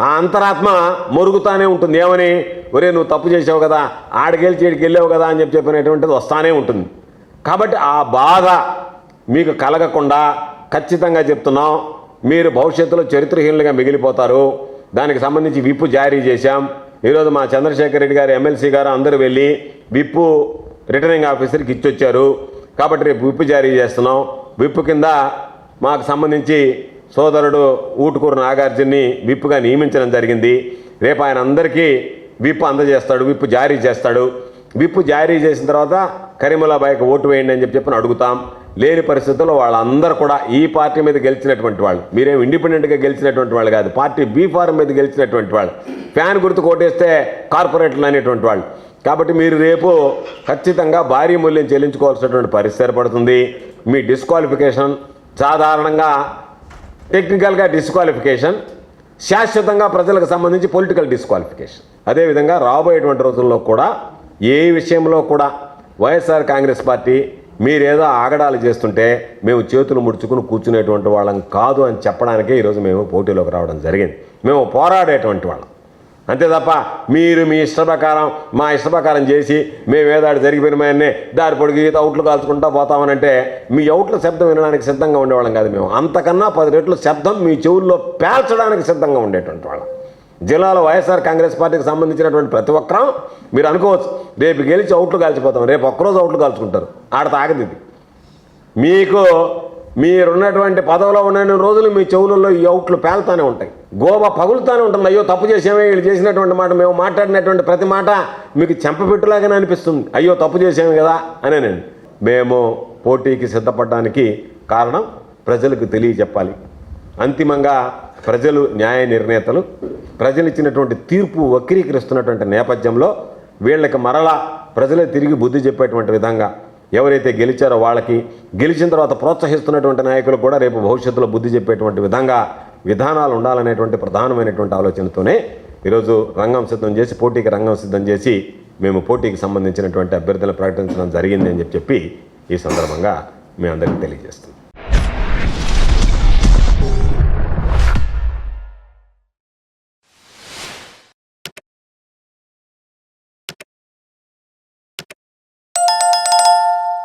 ఆ అంతరాత్మ మొరుగుతానే ఉంటుంది. ఏమని? ఒరే నువ్వు తప్పు చేసావు కదా ఆడికెళ్ళి చేడికి వెళ్ళావు కదా అని చెప్పి చెప్పినటువంటిది వస్తానే ఉంటుంది. కాబట్టి ఆ బాధ మీకు కలగకుండా ఖచ్చితంగా చెప్తున్నాం. మీరు భవిష్యత్తులో చరిత్రహీనులుగా మిగిలిపోతారు. దానికి సంబంధించి విప్పు జారీ చేశాం. ఈరోజు మా చంద్రశేఖర్ రెడ్డి గారు ఎమ్మెల్సీ గారు అందరూ వెళ్ళి విప్పు రిటర్నింగ్ ఆఫీసర్కి ఇచ్చొచ్చారు. కాబట్టి రేపు విప్పు జారీ చేస్తున్నాం. విప్పు కింద మాకు సంబంధించి సోదరుడు ఊటుకూరు నాగార్జున్ని విప్పుగా నియమించడం జరిగింది. రేపు ఆయన అందరికీ విప్పు అందజేస్తాడు విప్పు జారీ చేస్తాడు. విప్పు జారీ చేసిన తర్వాత కరీముల్లాబాయికి ఓటు వేయండి అని చెప్పి చెప్పి అడుగుతాం. లేని పరిస్థితుల్లో వాళ్ళందరూ కూడా ఈ పార్టీ మీద గెలిచినటువంటి వాళ్ళు. మీరేం ఇండిపెండెంట్గా గెలిచినటువంటి వాళ్ళు కాదు పార్టీ బీ ఫారం మీద గెలిచినటువంటి వాళ్ళు. ఫ్యాన్ గుర్తు కోటేస్తే కార్పొరేట్లు అనేటువంటి వాళ్ళు. కాబట్టి మీరు రేపు ఖచ్చితంగా భారీ మూల్యం చెల్లించుకోవాల్సినటువంటి పరిస్థితి ఏర్పడుతుంది. మీ డిస్క్వాలిఫికేషన్ సాధారణంగా టెక్నికల్గా డిస్క్వాలిఫికేషన్ శాశ్వతంగా ప్రజలకు సంబంధించి పొలిటికల్ డిస్క్వాలిఫికేషన్ అదేవిధంగా రాబోయేటువంటి రోజుల్లో కూడా ఏ విషయంలో కూడా వైఎస్ఆర్ కాంగ్రెస్ పార్టీ మీరేదో ఆగడాలు చేస్తుంటే మేము చేతులు ముడుచుకుని కూర్చునేటువంటి వాళ్ళం కాదు అని చెప్పడానికే ఈరోజు మేము పోటీలోకి రావడం జరిగింది. మేము పోరాడేటువంటి వాళ్ళం. అంతే తప్ప మీరు మీ ఇష్ట ప్రకారం మా ఇష్ట ప్రకారం చేసి మేము ఏదాడు జరిగిపోయినామని దారి పొడిగి అవుట్లు కాల్చుకుంటా పోతామనంటే మీ అవుట్ల శబ్దం వినడానికి సిద్ధంగా ఉండేవాళ్ళం కాదు మేము. అంతకన్నా పది రెట్లు శబ్దం మీ చెవుల్లో పేల్చడానికి సిద్ధంగా ఉండేటువంటి వాళ్ళం. జిల్లాలో వైఎస్ఆర్ కాంగ్రెస్ పార్టీకి సంబంధించినటువంటి ప్రతి ఒక్కరం మీరు అనుకోవచ్చు రేపు గెలిచి అవుట్లు కాల్చిపోతాం రేపు ఒక్కరోజు అవుట్లు కాల్చుకుంటారు. ఆడ తాగదు మీకు మీరున్నటువంటి పదవిలో ఉన్న రోజులు మీ చెవులలో ఈ అవుట్లు పేలుతానే ఉంటాయి. గోబ పగులుతానే ఉంటుంది. అయ్యో తప్పు చేసామే వీళ్ళు చేసినటువంటి మాట మేము మాట్లాడినటువంటి ప్రతి మాట మీకు చెంపపెట్టులాగానే అనిపిస్తుంది. అయ్యో తప్పు చేసాము కదా అనేనండి మేము పోటీకి సిద్ధపడడానికి కారణం ప్రజలకు తెలియజెప్పాలి. అంతిమంగా ప్రజలు న్యాయ నిర్ణేతలు ప్రజలు ఇచ్చినటువంటి తీర్పు వక్రీకరిస్తున్నటువంటి నేపథ్యంలో వీళ్ళకి మరలా ప్రజలే తిరిగి బుద్ధి చెప్పేటువంటి విధంగా ఎవరైతే గెలిచారో వాళ్ళకి గెలిచిన తర్వాత ప్రోత్సహిస్తున్నటువంటి నాయకులు కూడా రేపు భవిష్యత్తులో బుద్ధి చెప్పేటువంటి విధంగా విధానాలు ఉండాలనేటువంటి ప్రధానమైనటువంటి ఆలోచనతోనే ఈరోజు రంగం సిద్ధం చేసి పోటీకి రంగం సిద్ధం చేసి మేము పోటీకి సంబంధించినటువంటి అభ్యర్థులను ప్రకటించడం జరిగింది అని చెప్పి చెప్పి ఈ సందర్భంగా మీ అందరికీ తెలియజేస్తుంది